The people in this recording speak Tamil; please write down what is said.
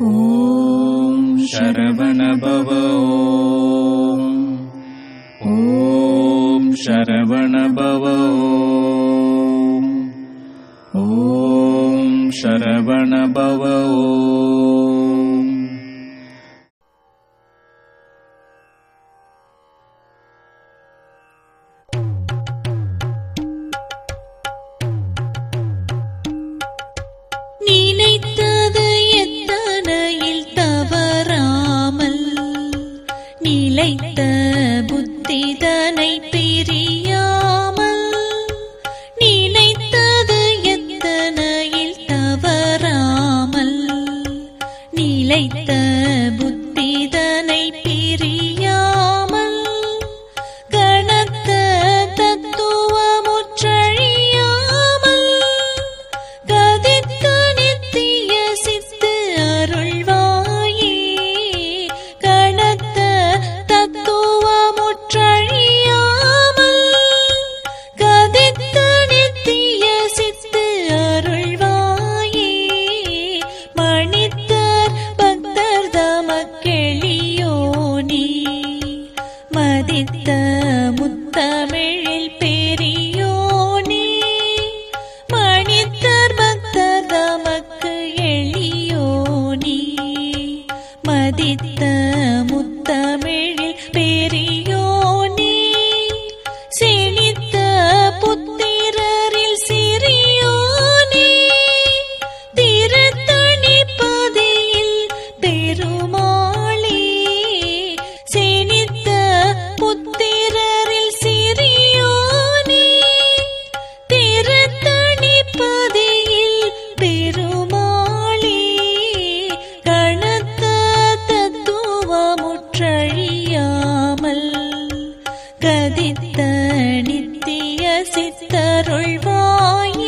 ॐ शरण भव। ॐ शरण भव। ॐ शरभवौ தனை பிரியாமல் நினைத்தது எத்தனையில் தவறாமல் நிலைத்த புத்திதனை கெளியோனி மதித்த முத்தமிழில் கதித்த நித்திய சித்தருள்வாய்.